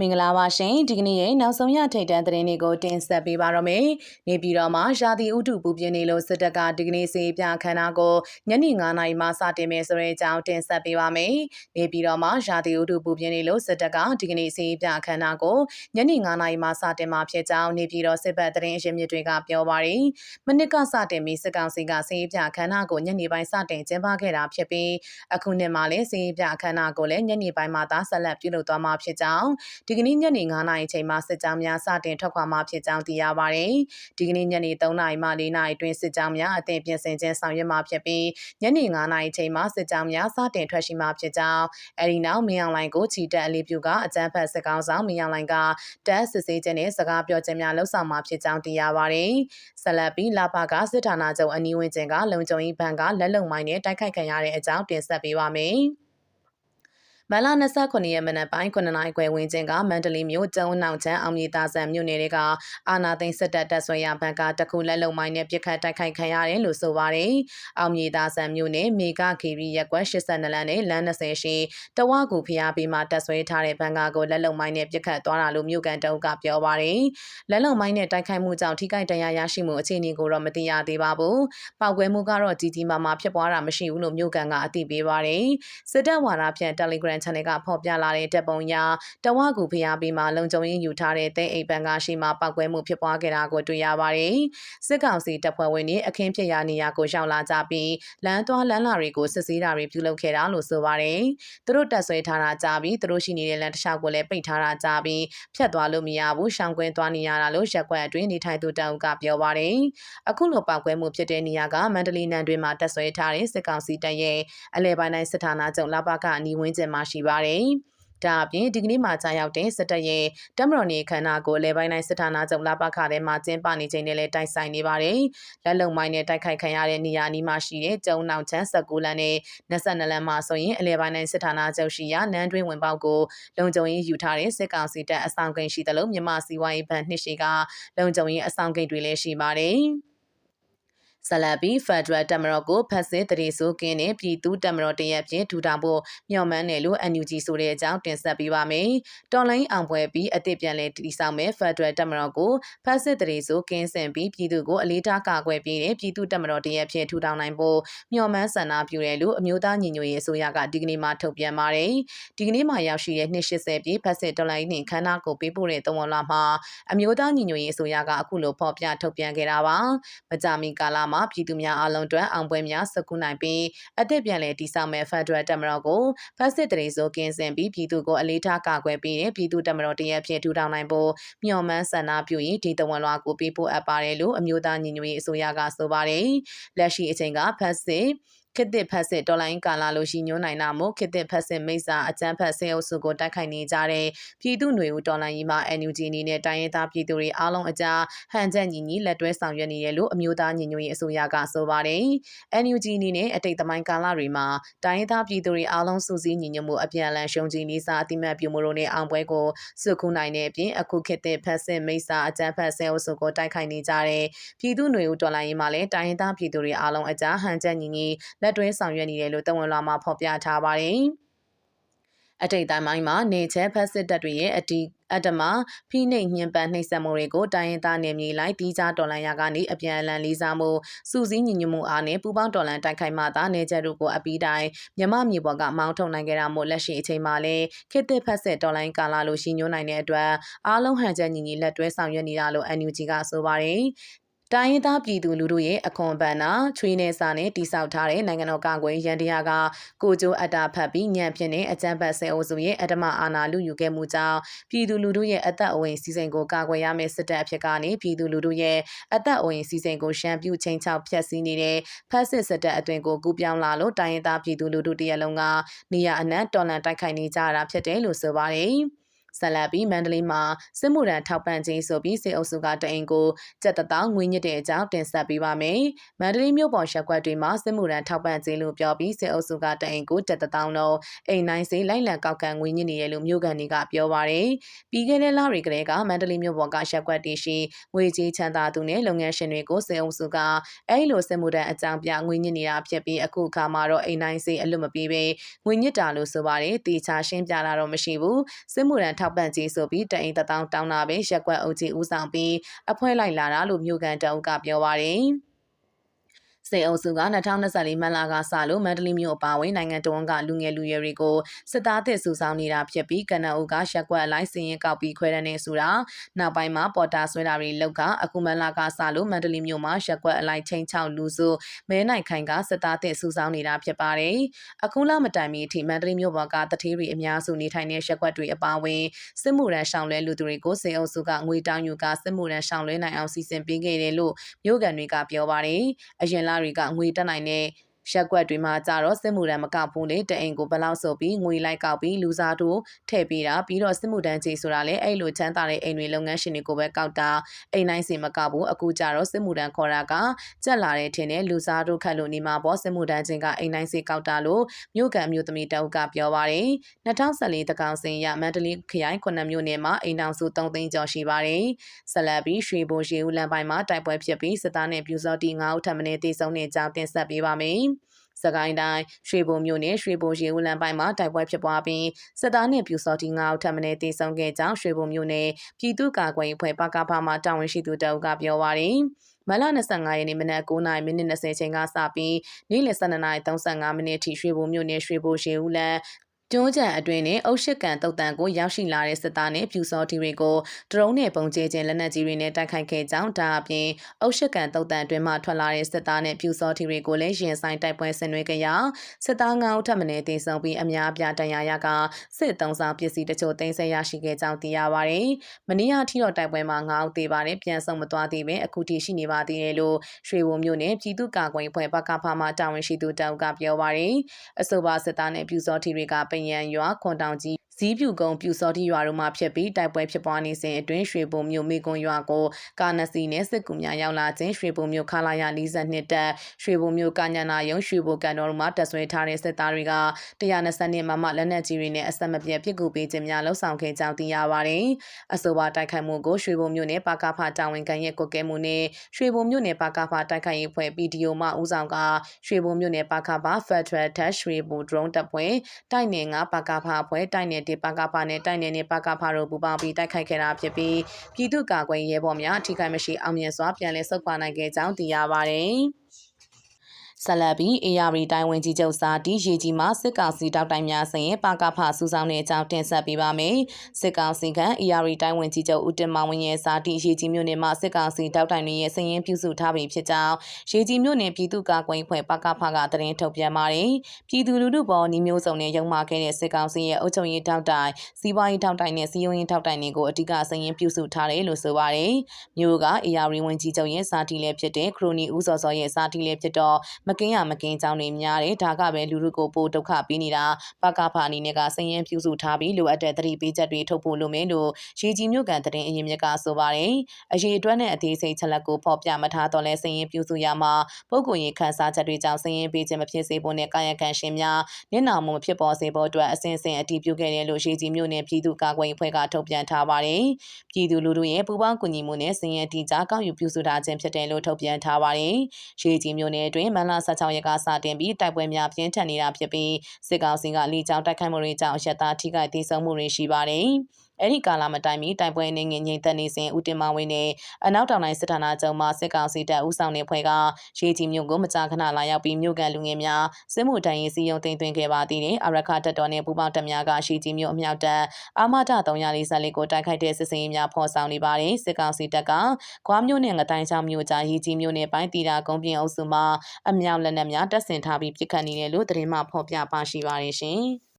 မင်္ဂလာပါရှင်ဒီကနေ့ရဲ့နောက်ဆုံးရထိတ်တန်းသတင်းတွေကိုတင်ဆက်ပေးပါရမယ်။နေပြည်တော်မှာရာသီဥတုပူပြင်းနေလို့စစ်တပ်ကဒီကနေ့စေပြခန္ဓာကိုညနေ9နာရီမှစတင်မယ်ဆိုတဲ့အကြောင်းတင်ဆက်ပေးပါမယ်။နေပြည်တော်မှာရာသီဥတုပူပြင်းနေလို့စစ်တပ်ကဒီကနေ့စေပြခန္ဓာကိုညနေ9နာရီမှစတင်မှာဖြစ်ကြောင်းနေပြည်တော်စစ်ဘက်သတင်းအရင်းမြစ်တွေကပြောပါရယ်။မနစ်ကစတင်ပြီးစစ်ကောင်စီကစေပြခန္ဓာကိုညနေပိုင်းစတင်ကျင်းပခဲ့တာဖြစ်ပြီးအခုနှစ်မှာလည်းစေပြခန္ဓာကိုလည်းညနေပိုင်းမှာသာဆက်လက်ပြုလုပ်သွားမှာဖြစ်ကြောင်းဒီကနေ့ညနေ9နာရီချိန်မှာစစ်ကြောင်းများစတင်ထွက်ခွာမှာဖြစ်ကြောင်းသိရပါတယ်။ဒီကနေ့ညနေ3နာရီမှ4နာရီတွင်စစ်ကြောင်းများအသင်ပြင်ဆင်ခြင်းဆောင်ရွက်မှာဖြစ်ပြီးညနေ9နာရီချိန်မှာစစ်ကြောင်းများစတင်ထွက်ရှိမှာဖြစ်ကြောင်းအဲဒီနောက်မင်းအောင်လိုင်ကိုချီတက်အလေးပြုကအကြမ်းဖက်စစ်ကောင်ဆောင်မင်းအောင်လိုင်ကတပ်စစ်ဆေးခြင်းနဲ့စကားပြောခြင်းများလှုပ်ဆောင်မှာဖြစ်ကြောင်းသိရပါတယ်။ဆက်လက်ပြီးလာပါကစစ်ဌာနချုပ်အနီးဝန်းကျင်ကလုံခြုံရေးဘဏ်ကလက်လုံမိုင်းနဲ့တိုက်ခိုက်ခံရတဲ့အကြောင်းတင်ဆက်ပေးပါမယ်။ မလ29ရက်မနက်ပိုင်း9နာရီခွဲဝန်းကျင်ကမန္တလေးမြို့ကျုံနောက်ချမ်းအောင်မြေသားဆန်မြို့နယ်တွေကအာနာသိန်းစစ်တပ်တပ်ဆွဲရဘဏ်ကတခုလက်လုံမိုင်းနဲ့ပြစ်ခတ်တိုက်ခိုက်ခံရတယ်လို့ဆိုပါတယ်။အောင်မြေသားဆန်မြို့နယ်မေဂခီရီရက်ကွက်82လမ်းနဲ့လမ်း20ရှိတဝကူဖျားပြီးမှတပ်ဆွဲထားတဲ့ဘဏ်ကကိုလက်လုံမိုင်းနဲ့ပြစ်ခတ်သွားတာလို့မြို့ကန်တအုပ်ကပြောပါတယ်။လက်လုံမိုင်းနဲ့တိုက်ခိုက်မှုကြောင့်ထိခိုက်ဒဏ်ရာရရှိမှုအခြေအနေကိုတော့မသိရသေးပါဘူး။ပောက်ကွဲမှုကတော့ကြီးကြီးမားမားဖြစ်ပွားတာမရှိဘူးလို့မြို့ကန်ကအသိပေးပါတယ်။စစ်တပ်ဝါဒဖြန့် Telegram Channel ကဖော်ပြလာတဲ့တပ်ပုံရတဝကူဖျားပြီးမှလုံခြုံရေးယူထားတဲ့တဲ့အိမ်ပန်ကရှိမှပောက်ကွဲမှုဖြစ်ပွားခဲ့တာကိုတွေ့ရပါတယ်။စစ်ကောင်စီတပ်ဖွဲ့ဝင်တွေအခင်းဖြစ်ရာနေရာကိုရောက်လာကြပြီးလမ်းသွားလမ်းလာတွေကိုစစ်ဆေးတာတွေပြုလုပ်ခဲ့တာလို့ဆိုပါတယ်။သူတို့တပ်ဆွဲထားတာကြားပြီးသူတို့ရှိနေတဲ့လမ်းတစ်လျှောက်ကိုလည်းပိတ်ထားတာကြားပြီးဖြတ်သွားလို့မရဘူးရှောင်ကွင်းသွားနေရတာလို့ရက်ကွက်အတွင်းနေထိုင်သူတအုပ်ကပြောပါတယ်။အခုလိုပောက်ကွဲမှုဖြစ်တဲ့နေရာကမန္တလေးနန်းတွင်မှာတပ်ဆွဲထားတဲ့စစ်ကောင်စီတပ်ရဲ့အလဲပိုင်းတိုင်းစစ်ဌာနချုပ်လပကအနီးဝန်းကျင်မှာရှိပါတယ်။ဒါအပြင်ဒီကနေ့မှကြာရောက်တဲ့စစ်တပ်ရဲ့တမတော်နေခန္ဓာကိုလေပိုင်းတိုင်းစစ်ဌာနချုပ်လာပခထဲမှာကျင်းပနေချိန်နဲ့လည်းတိုက်ဆိုင်နေပါတယ်။လက်လုံမိုင်းနဲ့တိုက်ခိုက်ခံရတဲ့နေရာနီးမှာရှိတဲ့ကျုံနောက်ချမ်း19လမ်းနဲ့22လမ်းမှာဆိုရင်အလဲပိုင်းတိုင်းစစ်ဌာနချုပ်ရှိရာနန်းတွင်းဝင်ပေါက်ကိုလုံခြုံရေးယူထားတဲ့စစ်ကောင်စီတပ်အဆောင်ကိန်းရှိသလိုမြန်မာစီဝိုင်းဘဏ်နှစ်ရှိကလုံခြုံရေးအဆောင်ကိန်းတွေလည်းရှိပါတယ်။ ဆလဘီဖက်ဒရယ်တမတော်ကိုဖက်စစ်တရေဆိုကင်းနဲ့ပြည်သူတမတော်တရက်ဖြင့်ထူထောင်ဖို့မျှော်မှန်းတယ်လို့ NUG ဆိုတဲ့အကြောင်းတင်ဆက်ပေးပါမယ်။တော်လိုင်းအောင်ပွဲပြီးအသစ်ပြန်လည်တည်ဆောက်မဲ့ဖက်ဒရယ်တမတော်ကိုဖက်စစ်တရေဆိုကင်းစင်ပြီးပြည်သူကိုအလေးထားကာကွယ်ပေးတဲ့ပြည်သူတမတော်တရက်ဖြင့်ထူထောင်နိုင်ဖို့မျှော်မှန်းဆန္ဒပြုတယ်လို့အမျိုးသားညီညွတ်ရေးအစိုးရကဒီကနေ့မှထုတ်ပြန်ပါတယ်။ဒီကနေ့မှရောက်ရှိတဲ့280ပြည့်ဖက်စစ်တော်လိုင်းနှင့်ခန္ဓာကိုပေးပို့တဲ့သုံးဝလာမှာအမျိုးသားညီညွတ်ရေးအစိုးရကအခုလိုဖော်ပြထုတ်ပြန်ခဲ့တာပါ။မကြမီကာလမှာပြည်သူများအလုံးအတွက်အောင်ပွဲများစကူနိုင်ပြီးအသစ်ပြန်လည်တည်ဆောက်မဲ့ဖက်ဒရယ်တမတော်ကိုဖက်စစ်တရေဆိုကင်းစင်ပြီးပြည်သူကိုအလေးထားကာကွယ်ပြီးတဲ့ပြည်သူတမတော်တရက်ဖြင့်ထူထောင်နိုင်ဖို့မျှော်မှန်းဆန္ဒပြုရင်ဒီတဝန်လွှာကိုပေးပို့အပ်ပါတယ်လို့အမျိုးသားညီညွတ်ရေးအစိုးရကဆိုပါတယ်လက်ရှိအချိန်ကဖက်စစ် ခေတ်သစ်ဖက်စစ်တော်လိုင်းကာလာလို့ရှိညွှန်းနိုင်တာမို့ခေတ်သစ်ဖက်စစ်မိစ္ဆာအကြမ်းဖက်ဆဲအုပ်စုကိုတိုက်ခိုက်နေကြတဲ့ပြည်သူ့ຫນွေဦးတော်လိုင်းကြီးမှာ NUG အနေနဲ့တိုင်းရင်းသားပြည်သူတွေအားလုံးအကြားဟန်ချက်ညီညီလက်တွဲဆောင်ရွက်နေရလို့အမျိုးသားညီညွတ်ရေးအစိုးရကဆိုပါတယ်။ NUG အနေနဲ့အတိတ်သမိုင်းကာလတွေမှာတိုင်းရင်းသားပြည်သူတွေအားလုံးစုစည်းညီညွတ်မှုအပြန်အလှန်ရှုံချလေးစားအတိမတ်ပြုမှုတို့နဲ့အောင်ပွဲကိုစုခုနိုင်တဲ့အပြင်အခုခေတ်သစ်ဖက်စစ်မိစ္ဆာအကြမ်းဖက်ဆဲအုပ်စုကိုတိုက်ခိုက်နေကြတဲ့ပြည်သူ့ຫນွေဦးတော်လိုင်းကြီးမှာလည်းတိုင်းရင်းသားပြည်သူတွေအားလုံးအကြားဟန်ချက်ညီညီ လက်တွဲဆောင်ရွက်နေတယ်လို့တဝန်လာမှာဖော်ပြထားပါတယ်။အတိတ်တိုင်းပိုင်းမှာနေချဲဖက်စစ်တပ်တွေရဲ့အတီအတ္တမဖိနှိပ်ညှဉ်းပန်းနှိပ်စက်မှုတွေကိုတိုင်းရင်းသားနယ်မြေလိုက်တီးခြားတော်လှန်ရာကနေအပြန်အလှန်လေးစားမှုစူးစီးညီညွတ်မှုအားနဲ့ပူးပေါင်းတော်လှန်တိုက်ခိုက်မှသာနေချက်တို့ကိုအပီးတိုင်းမြမမြေပေါ်ကမောင်းထုတ်နိုင်ကြတာမို့လက်ရှိအချိန်မှာလည်းခေတ်သစ်ဖက်စစ်တော်လှန်ကာလာလို့ရှိညွှန်းနိုင်တဲ့အတွက်အားလုံးဟန်ချက်ညီညီလက်တွဲဆောင်ရွက်နေတာလို့ NUG ကဆိုပါတယ် တိုင်းရင်းသားပြည်သူလူထုရဲ့အခွန်ပန်နာချွေးနေစာနဲ့တိစောက်ထားတဲ့နိုင်ငံတော်ကာကွယ်ရန်တရားကကိုကျိုးအတာဖတ်ပြီးညံဖြစ်တဲ့အကြမ်းဖက်ဆဲအုပ်စုရဲ့အဓမ္မအာဏာလူယူခဲ့မှုကြောင့်ပြည်သူလူထုရဲ့အသက်အဝင်စီစဉ်ကိုကာကွယ်ရမယ့်စစ်တပ်အဖြစ်ကနေပြည်သူလူထုရဲ့အသက်အဝင်စီစဉ်ကိုရှမ်းပြူချင်းချောက်ဖျက်ဆီးနေတဲ့ဖက်စစ်စစ်တပ်အတွင်ကိုကူပြောင်းလာလို့တိုင်းရင်းသားပြည်သူလူထုတရလုံးကနေရအနှံ့တော်လှန်တိုက်ခိုက်နေကြတာဖြစ်တယ်လို့ဆိုပါတယ်။ ဆက်လက်ပြီးမန္တလေးမှာစစ်မှုထမ်းထောက်ပံ့ခြင်းဆိုပြီးစစ်အုပ်စုကတအိမ်ကိုကြက်တသောငွေညစ်တဲ့အကြောင်းတင်ဆက်ပေးပါမယ်။မန္တလေးမြို့ပေါ်ရက်ကွက်တွေမှာစစ်မှုထမ်းထောက်ပံ့ခြင်းလို့ပြောပြီးစစ်အုပ်စုကတအိမ်ကိုကြက်တသောလုံးအိမ်နိုင်စေးလိုက်လံကောက်ကန်ငွေညစ်နေတယ်လို့မြို့ကန်တွေကပြောပါရယ်။ပြီးခဲ့တဲ့လတွေကလေးကမန္တလေးမြို့ပေါ်ကရက်ကွက်တွေရှိငွေကြေးချမ်းသာသူနဲ့လုပ်ငန်းရှင်တွေကိုစစ်အုပ်စုကအဲ့လိုစစ်မှုထမ်းအကြောင်းပြငွေညစ်နေတာဖြစ်ပြီးအခုအခါမှာတော့အိမ်နိုင်စေးအလွတ်မပြေးပဲငွေညစ်တာလို့ဆိုပါရယ်။တေချာရှင်းပြတာတော့မရှိဘူး။စစ်မှုထမ်းထောက်ပံ့ကြေးဆိုပြီးတအိမ်တစ်တောင်းတောင်းတာပဲရက်ကွက်အုပ်ကြီးဦးဆောင်ပြီးအဖွဲလိုက်လာတာလို့မြို့ကန်တအုပ်ကပြောပါတယ်။ စေအုပ်စုက2024မန်လာကစလို့မန္တလေးမြို့အပါအဝင်နိုင်ငံတော်ဝန်ကလူငယ်လူရွယ်တွေကိုစစ်သားသစ်စုဆောင်းနေတာဖြစ်ပြီးကနအုပ်ကရက်ကွက်အလိုက်စည်ရင်ကောက်ပြီးခွဲရနေဆိုတာနောက်ပိုင်းမှာပေါ်တာဆွဲတာတွေလောက်ကအခုမန်လာကစလို့မန္တလေးမြို့မှာရက်ကွက်အလိုက်ချင်းချောက်လူစုမဲနိုင်ခိုင်ကစစ်သားသစ်စုဆောင်းနေတာဖြစ်ပါတယ်အခုလမတိုင်မီအထိမန္တလေးမြို့ပေါ်ကတထေးတွေအများစုနေထိုင်တဲ့ရက်ကွက်တွေအပါအဝင်စစ်မှုရန်ရှောင်လဲလူသူတွေကိုစေအုပ်စုကငွေတောင်းယူကစစ်မှုရန်ရှောင်လဲနိုင်အောင်စီစဉ်ပေးခဲ့တယ်လို့မြို့ကန်တွေကပြောပါတယ်အရင်လတွေကငွေတက်နိုင်တဲ့ ရက်ကွက်တွေမှာကြတော့စစ်မှုတန်းမကောက်ဘူးလေတအိမ်ကိုဘလောက်ဆိုပြီးငွေလိုက်ကောက်ပြီးလူစားတို့ထည့်ပေးတာပြီးတော့စစ်မှုတန်းကြီးဆိုတာလေအဲ့လိုချမ်းသာတဲ့အိမ်တွေလုပ်ငန်းရှင်တွေကိုပဲကောက်တာအိမ်တိုင်းစီမကောက်ဘူးအခုကြတော့စစ်မှုတန်းခေါ်တာကကြက်လာတဲ့ထင်တဲ့လူစားတို့ခတ်လို့နေမှာပေါ့စစ်မှုတန်းချင်းကအိမ်တိုင်းစီကောက်တာလို့မြို့ကန်မြို့သမီးတအုပ်ကပြောပါတယ်2014တကောင်စင်ရမန္တလေးခရိုင်ခုနှစ်မြို့နယ်မှာအိမ်တောင်စု3သိန်းကျော်ရှိပါတယ်ဆက်လက်ပြီးရွှေဘိုရေဦးလမ်းပိုင်းမှာတိုက်ပွဲဖြစ်ပြီးစစ်သားနဲ့ပြူစောတီ9ဦးထပ်မံတေဆုံးတဲ့အကြောင်းတင်ဆက်ပေးပါမယ် စကိုင်းတိုင်းရွှေဘုံမြို့နယ်ရွှေဘုံရေဦးလမ်းပိုင်းမှာတိုက်ပွဲဖြစ်ပွားပြီးစစ်သားနှင့်ပြူစော်တီ9ဦးထပ်မံတေဆုံးခဲ့ကြောင်းရွှေဘုံမြို့နယ်ပြည်သူ့ကာကွယ်ရေးဖွဲ့ပကဖမှတာဝန်ရှိသူတအုပ်ကပြောပါရယ်မလ25ရက်နေ့မနက်9:30မိနစ်20ချိန်ကစပြီးနေ့လယ်12:35မိနစ်ထိရွှေဘုံမြို့နယ်ရွှေဘိုရေဦးလမ်း ကျွန်းချံအတွင်းနဲ့အုတ်ရှစ်ကန်တုတ်တန်ကိုရောက်ရှိလာတဲ့စစ်သားနဲ့ပြူစောတီတွေကိုဒရုန်းနဲ့ပုံကျဲခြင်းလက်နက်ကြီးတွေနဲ့တိုက်ခိုက်ခဲ့ကြောင်းဒါအပြင်အုတ်ရှစ်ကန်တုတ်တန်အတွင်းမှထွက်လာတဲ့စစ်သားနဲ့ပြူစောတီတွေကိုလည်းရင်ဆိုင်တိုက်ပွဲဆင်နွှဲကြရာစစ်သား9ဦးထပ်မံတေဆုံးပြီးအများအပြားတရားရကစစ်တုံးဆောင်ပစ္စည်းတချို့တင်ဆက်ရရှိခဲ့ကြောင်းသိရပါတယ်။မနေ့ကထိတော့တိုက်ပွဲမှာ9ဦးသေပါတယ်ပြန်ဆုံမသွားသေးပဲအခုထိရှိနေပါသေးတယ်လို့ရွှေဝုံမြို့နယ်ပြည်သူ့ကာကွယ်ရေးဖွဲ့ဘကဖမှတာဝန်ရှိသူတောက်ကပြောပါတယ်။အဆိုပါစစ်သားနဲ့ပြူစောတီတွေကပယံရွာခွန်တောင်ကြီး ဇီးပြူကုန်းပြူစောတိရွာတို့မှဖြစ်ပြီးတိုက်ပွဲဖြစ်ပွားနေစဉ်အတွင်းရွှေဘုံမြို့မိကွန်ရွာကိုကာနစီနဲ့စစ်ကူများရောက်လာခြင်းရွှေဘုံမြို့ခလာရ42တက်ရွှေဘုံမြို့ကညနာယုံရွှေဘုံကန်တော်တို့မှတက်ဆွဲထားတဲ့စစ်သားတွေက120မမလက်နက်ကြီးတွေနဲ့အဆက်မပြတ်ပစ်ကူပေးခြင်းများလှုံ့ဆော်ခဲ့ကြောင်းသိရပါတယ်။အဆိုပါတိုက်ခိုက်မှုကိုရွှေဘုံမြို့နယ်ပါကားဖတာဝန်ခံရဲ့ကွက်ကဲမှုနဲ့ရွှေဘုံမြို့နယ်ပါကားဖတိုက်ခိုက်ရေးဖွဲ့ PDO မှဦးဆောင်ကရွှေဘုံမြို့နယ်ပါကားဖ Federal Dash ရွှေဘုံ drone တပ်ဖွဲ့တိုက်နယ်ငါပါကားဖအဖွဲ့တိုက်နယ်တေပကဖနဲ့တိုက်နယ်နဲ့ပကဖတို့ပူးပေါင်းပြီးတိုက်ခိုက်ခဲ့တာဖြစ်ပြီးပြည်သူ့ကာကွယ်ရေးဘော်များအထူးကိမရှိအောင်မြင်စွာပြန်လည်ဆုတ်ခွာနိုင်ခဲ့ကြောင်းသိရပါတယ်။ ဆက်လက်ပြီး AR တိုင်းဝင်ကြီးချုပ်စာတီရေကြီးမှာစစ်ကောင်စီတောက်တိုင်များစရင်ပါကဖစူးစောင်းတဲ့အကြောင်းတင်ဆက်ပေးပါမယ်။စစ်ကောင်စီက AR တိုင်းဝင်ကြီးချုပ်ဦးတင်မောင်ဝင်းရဲ့စာတီရေကြီးမြို့နယ်မှာစစ်ကောင်စီတောက်တိုင်တွေရဲ့စရင်ပြုစုထားပြီးဖြစ်ကြောင်းရေကြီးမြို့နယ်ပြည်သူ့ကာကွယ်ရေးဖွဲ့ပါကဖကတရင်ထုတ်ပြန်ပါတယ်။ပြည်သူလူထုပေါ်နှီးမျိုးစုံနဲ့ရုံမာခဲ့တဲ့စစ်ကောင်စီရဲ့အုပ်ချုပ်ရေးတောက်တိုင်စီးပွားရေးတောက်တိုင်နဲ့စီးရုံးရေးတောက်တိုင်တွေကိုအဓိကစရင်ပြုစုထားတယ်လို့ဆိုပါတယ်။မြို့က AR ဝင်ကြီးချုပ်ရဲ့စာတီလည်းဖြစ်တဲ့ခရိုနီဦးစောစောရဲ့စာတီလည်းဖြစ်တော့မကင်းရမကင်းကြောင်းတွေများတယ်ဒါကပဲလူလူကိုပိုဒုက္ခပေးနေတာပကဖာအနေနဲ့ကစည်ရင်ပြုစုထားပြီးလိုအပ်တဲ့သတိပေးချက်တွေထုတ်ဖို့လိုမယ်လို့ရေကြီးမြို့ကန်တဲ့အရင်မြက်ကဆိုပါတယ်အရေးအတွက်နဲ့အသေးစိတ်ချက်လက်ကိုဖော်ပြမထားတော့လဲစည်ရင်ပြုစုရမှာပုဂ္ဂိုလ်ရေးခန်းစားချက်တွေကြောင့်စည်ရင်ပေးခြင်းမဖြစ်စေဖို့နဲ့ကာယကံရှင်များနစ်နာမှုမဖြစ်ပေါ်စေဖို့အတွက်အစဉ်စဉ်အတည်ပြုခဲ့တယ်လို့ရေကြီးမြို့နယ်ပြည်သူ့ကာကွယ်ရေးဖွဲ့ကထုတ်ပြန်ထားပါတယ်ပြည်သူလူထုရဲ့ပူးပေါင်းကူညီမှုနဲ့စည်ရင်တီကြားကောက်ယူပြုစုထားခြင်းဖြစ်တယ်လို့ထုတ်ပြန်ထားပါတယ်ရေကြီးမြို့နယ်အတွင်းမန္တ16ရက်ကစတင်ပြီးတိုက်ပွဲများပြင်းထန်နေတာဖြစ်ပြီးစစ်ကောင်စီကလေကြောင်းတိုက်ခိုက်မှုတွေကြောင့်ရက်သားထိခိုက်ဒေဆုံးမှုတွေရှိပါတယ်။အဲ့ဒီကာလမတိုင်မီတိုင်ပွဲနေငင်ငိမ့်သက်နေစဉ်ဦးတင်မဝင်းနဲ့အနောက်တောင်တိုင်းစစ်ဌာနချုပ်မှစစ်ကောင်စီတပ်ဦးဆောင်တဲ့ဖွဲ့ကရေကြီးမြို့ကိုမကြာခဏလာရောက်ပြီးမြို့ကန်လူငယ်များစစ်မှုတိုင်ရေးစီယုံတင်သွင်းခဲ့ပါသေးတယ်အရခတပ်တော်နဲ့ပူးပေါင်းတပ်များကရေကြီးမြို့အမြောက်တပ်အာမတ344ကိုတိုက်ခိုက်တဲ့စစ်စင်ရေးများဖော်ဆောင်နေပါတယ်စစ်ကောင်စီတပ်ကခွားမြို့နဲ့ငတိုင်းချောင်းမြို့ကြားရေကြီးမြို့နယ်ပိုင်းတီတာကုန်းပြင်အုပ်စုမှာအမြောက်လက်နက်များတပ်ဆင်ထားပြီးပစ်ခတ်နေတယ်လို့သတင်းမှဖော်ပြပါရှိပါတယ်ရှင်